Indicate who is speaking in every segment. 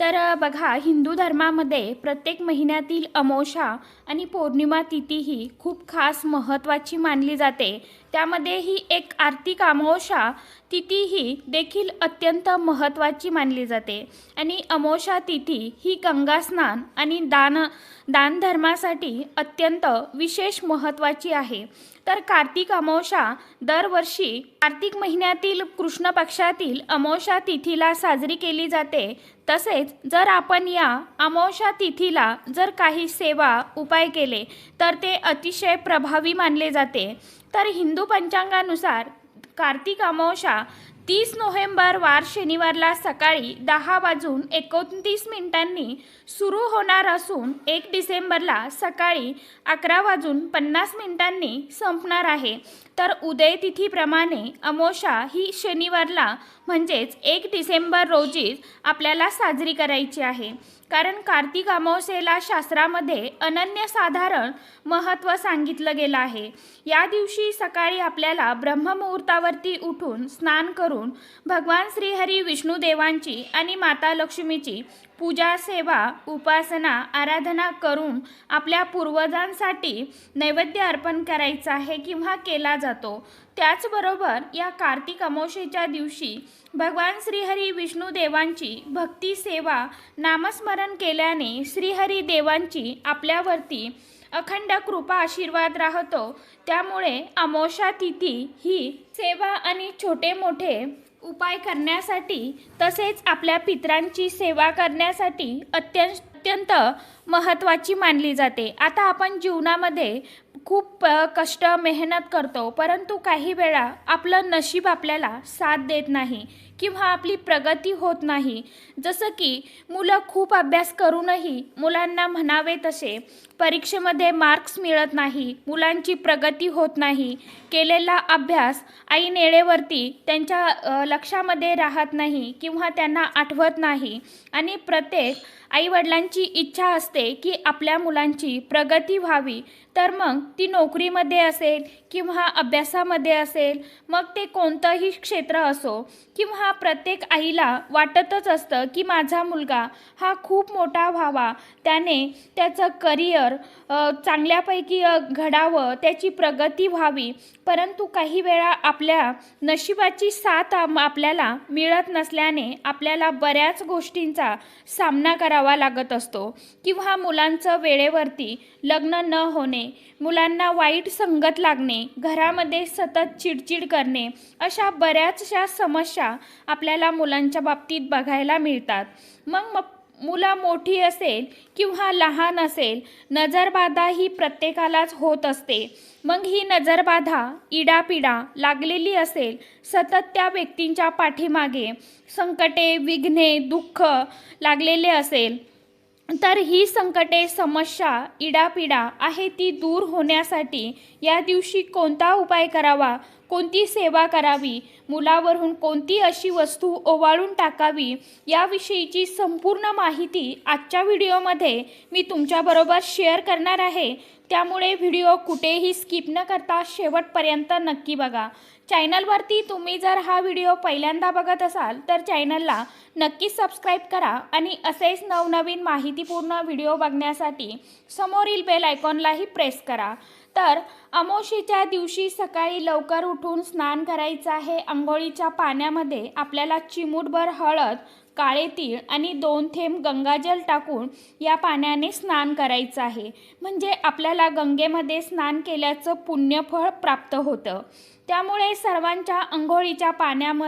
Speaker 1: तर बघा हिंदू धर्मामध्ये प्रत्येक महिन्यातील अमोषा आणि पौर्णिमा तिथी ही खूप खास महत्त्वाची मानली जाते. त्यामध्ये ही एक आर्थिक अमावस्या तिथी ही देखील अत्यंत महत्त्वाची मानली जाते. आणि अमोषा तिथी ही गंगास्नान आणि दान दानधर्मासाठी अत्यंत विशेष महत्त्वाची आहे. तर कार्तिक अमावस्या दरवर्षी कार्तिक महिन्यातील कृष्ण पक्षातील अमावस्या तिथीला साजरी केली जाते. तसेच जर आपण या अमावस्या तिथीला जर काही सेवा उपाय केले तर ते अतिशय प्रभावी मानले जाते. तर हिंदू पंचांगानुसार कार्तिक अमावस्या तीस नोव्हेंबर वार शनिवारला सकाळी दहा वाजून एकोणतीस मिनिटांनी सुरू होणार असून एक डिसेंबरला सकाळी अकरा वाजून पन्नास मिनिटांनी संपणार आहे. तर उदय तिथीप्रमाणे अमोशा ही शनिवारला म्हणजेच एक डिसेंबर रोजीच आपल्याला साजरी करायची आहे. कारण कार्तिक अमावस्येला शास्त्रामध्ये अनन्यसाधारण महत्त्व सांगितलं गेलं आहे. या दिवशी सकाळी आपल्याला ब्रह्ममुहूर्तावरती उठून स्नान करून भगवान श्रीहरी विष्णुदेवांची आणि माता लक्ष्मीची पूजा सेवा उपासना आराधना करून आपल्या पूर्वजांसाठी नैवेद्य अर्पण करायचा आहे किंवा केला जातो. त्याचबरोबर या कार्तिक अमावशेच्या दिवशी भगवान श्रीहरी विष्णू देवांची भक्ती सेवा नामस्मरण केल्याने श्रीहरी देवांची आपल्यावरती अखंड कृपा आशीर्वाद राहतो. त्यामुळे अमोषा तिथी ही सेवा आणि छोटे मोठे उपाय करण्यासाठी तसेच आपल्या पित्रांची सेवा करण्यासाठी अत्यंत अत्यंत महत्त्वाची मानली जाते. आता आपण जीवनामध्ये खूप कष्ट मेहनत करतो परंतु काही वेळा आपलं नशीब आपल्याला साथ देत नाही. किंवा आपली प्रगती होत नाही. जसं की मुलं खूप अभ्यास करूनही मुलांना म्हणावे तसे परीक्षेमध्ये मार्क्स मिळत नाही मुलांची प्रगती होत नाही. केलेला अभ्यास ऐन वेळेवरती त्यांच्या लक्षामध्ये राहत नाही किंवा त्यांना आठवत नाही. आणि प्रत्येक आईवडिलांची इच्छा असते की आपल्या मुलांची प्रगती व्हावी. तर मग ती नोकरीमध्ये असेल किंवा अभ्यासामध्ये असेल मग ते कोणतंही क्षेत्र असो किंवा हा प्रत्येक आईला वाटतच असतं की माझा मुलगा हा खूप मोठा व्हावा. त्याने त्याचं करिअर चांगल्यापैकी घडावं त्याची प्रगती व्हावी. परंतु काही वेळा आपल्या नशिबाची साथ आपल्याला मिळत नसल्याने आपल्याला बऱ्याच गोष्टींचा सामना करावा लागत असतो. किंवा मुलांचं वेळेवरती लग्न न होणे मुलांना वाईट संगत लागणे घरामध्ये सतत चिडचिड करणे अशा बऱ्याचशा समस्या आपल्याला मुलांच्या बाबतीत बघायला मिळतात. मग मग मुलं मोठी असेल किंवा लहान असेल नजरबाधा ही प्रत्येकालाच होत असते. मग ही नजरबाधा इडापिडा लागलेली असेल सतत त्या व्यक्तींच्या पाठीमागे संकटे विघ्ने दुःख लागलेले असेल. तर ही संकटे समस्या इडापिडा आहे ती दूर होण्यासाठी या दिवशी कोणता उपाय करावा कोणती सेवा करावी मुलावरून कोणती अशी वस्तू ओवाळून टाकावी याविषयीची संपूर्ण माहिती आजच्या व्हिडिओमध्ये मी तुमच्याबरोबर शेअर करणार आहे. त्यामुळे व्हिडिओ कुठेही स्किप न करता शेवटपर्यंत नक्की बघा. चॅनलवरती तुम्ही जर हा व्हिडिओ पहिल्यांदा बघत असाल तर चॅनलला नक्कीच सबस्क्राईब करा आणि असेच नवनवीन माहितीपूर्ण व्हिडिओ बघण्यासाठी समोरील बेल आयकॉनलाही प्रेस करा. तर अमोशीच्या दिवशी सकाळी लवकर उठून स्नान करायचं आहे. आंघोळीच्या पाण्यामध्ये आपल्याला चिमूटभर हळद काळे तीळ आणि दोन थेंब गंगाजल टाकून या पाण्याने स्नान करायचं आहे. म्हणजे आपल्याला गंगेमध्ये स्नान केल्याचं पुण्यफळ प्राप्त होतं. त्यामुळे सर्वांच्या आंघोळीच्या पाण्याम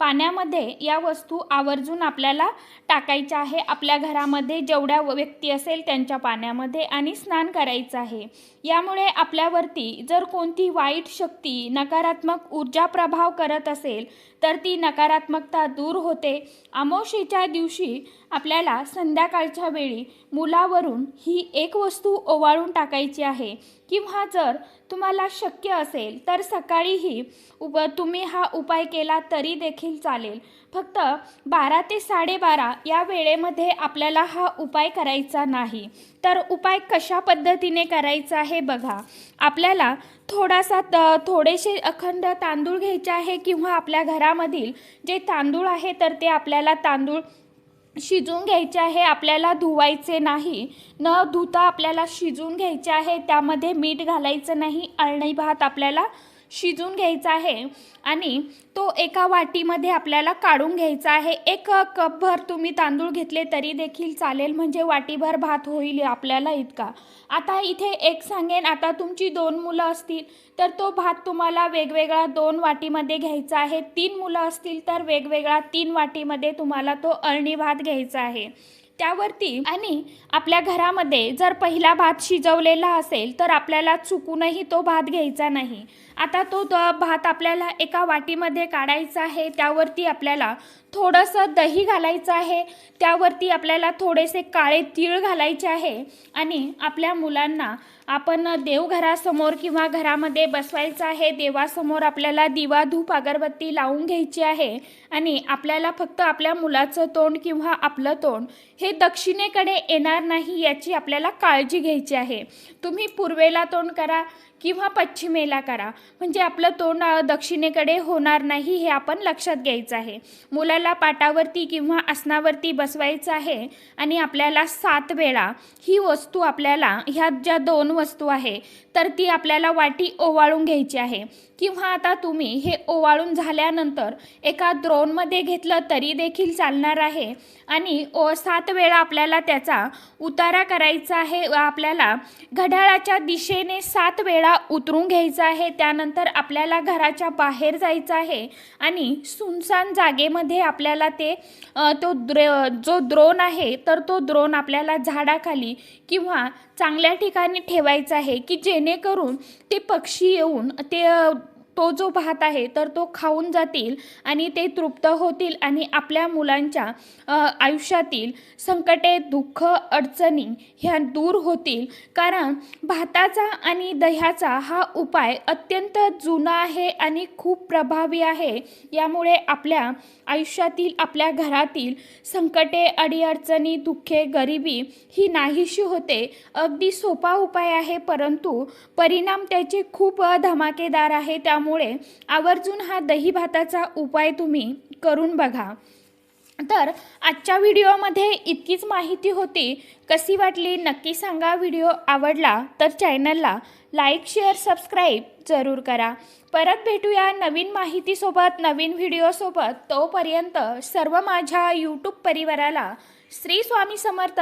Speaker 1: पाण्यामध्ये या वस्तू आवर्जून आपल्याला टाकायच्या आहे. आपल्या घरामध्ये जेवढ्या व्यक्ती असेल त्यांच्या पाण्यामध्ये आणि स्नान करायचं आहे. यामुळे आपल्यावरती जर कोणती वाईट शक्ती नकारात्मक ऊर्जा प्रभाव करत असेल तर ती नकारात्मकता दूर होते. अमावशीच्या दिवशी आपल्याला संध्याकाळच्या वेळी मुलावरून ही एक वस्तू ओवाळून टाकायची आहे. किंवा जर तुम्हाला शक्य असेल तर सकाळीही उप तुम्ही हा उपाय केला तरी देखील चालेल. फक्त बारा ते साडेबारा या वेळेमध्ये आपल्याला हा उपाय करायचा नाही. तर उपाय कशा पद्धतीने करायचा हे बघा. आपल्याला थोडासा त थोडेसे अखंड तांदूळ घ्यायचे आहे किंवा आपल्या घरामधील जे तांदूळ आहे तर ते आपल्याला तांदूळ शिजून घ्यायचे आहे आपल्याला धुवायचे नाही. न धुता आपल्याला शिजून घ्यायचे आहे त्यामध्ये मीठ घालायचं नाही अळणी भात आपल्याला शिजून घ्यायचा आहे आणि तो एका वाटीमध्ये आपल्याला काढून घ्यायचा आहे. एक कपभर तुम्ही तांदूळ घेतले तरी देखील चालेल म्हणजे वाटीभर भात होईल आपल्याला इतका. आता इथे एक सांगेन आता तुमची दोन मुलं असतील तर तो भात तुम्हाला वेगवेगळा दोन वाटीमध्ये घ्यायचा आहे. तीन मुलं असतील तर वेगवेगळा तीन वाटीमध्ये तुम्हाला तो अळणी भात घ्यायचा आहे. त्यावरती आणि आपल्या घरामध्ये जर पहिला भात शिजवलेला असेल तर आपल्याला चुकूनही तो भात घ्यायचा नाही. आता तो भात आपल्याला एका वाटीमध्ये काढायचा आहे त्यावरती आपल्याला थोडंसं दही घालायचं आहे. त्यावरती आपल्याला थोडेसे काळे तीळ घालायचे आहे. आणि आपल्या मुलांना आपण देवघरासमोर किंवा घरामध्ये बसवायचं आहे. देवासमोर आपल्याला दिवा धूप अगरबत्ती लावून घ्यायची आहे. आणि आपल्याला फक्त आपल्या मुलाचं तोंड किंवा आपलं तोंड हे दक्षिणेकडे येणार नाही याची आपल्याला काळजी घ्यायची आहे. तुम्ही पूर्वेला तोंड करा किंवा पश्चिमेला करा. म्हणजे आपलं तोंड दक्षिणेकडे होणार नाही हे आपण लक्षात घ्यायचं आहे. मुलाला पाटावरती किंवा आसनावरती बसवायचं आहे आणि आपल्याला सात वेळा ही वस्तू आपल्याला ह्या ज्या दोन वस्तू आहे तर ती आपल्याला वाटी ओवाळून घ्यायची आहे. किंवा आता तुम्ही हे ओवाळून झाल्यानंतर एका द्रोणमध्ये घेतलं तरी देखील चालणार आहे आणि ओ सात वेळा आपल्याला त्याचा उतारा करायचा आहे. व आपल्याला घड्याळाच्या दिशेने सात वेळा उतरून घ्यायचा आहे त्यानंतर आपल्याला घराच्या बाहेर जायचं आहे आणि सुनसान जागेमध्ये आपल्याला ते तो द्र जो द्रोण आहे तर तो द्रोण आपल्याला झाडाखाली किंवा चांगल्या ठिकाणी ठेवायचा आहे की जेणेकरून ते पक्षी येऊन ते तो जो भात आहे तर तो खाऊन जातील आणि ते तृप्त होतील आणि आपल्या मुलांच्या आयुष्यातील संकटे दुःख अडचणी ह्या दूर होतील. कारण भाताचा आणि दह्याचा हा उपाय अत्यंत जुना आहे आणि खूप प्रभावी आहे. यामुळे आपल्या आयुष्यातील आपल्या घरातील संकटे अडीअडचणी दुःखे गरिबी ही नाहीशी होते. अगदी सोपा उपाय आहे परंतु परिणाम त्याचे खूप धमाकेदार आहे. त्यामुळे आवर्जून हा दही भाताचा उपाय तुम्ही करून बघा. तर आजच्या व्हिडिओमध्ये इतकीच माहिती होती. कशी वाटली नक्की सांगा. व्हिडिओ आवडला तर चॅनलला लाईक शेअर सबस्क्राईब जरूर करा. परत भेटूया नवीन माहितीसोबत नवीन व्हिडिओसोबत. तोपर्यंत सर्व माझ्या यूट्यूब परिवाराला श्री स्वामी समर्थ.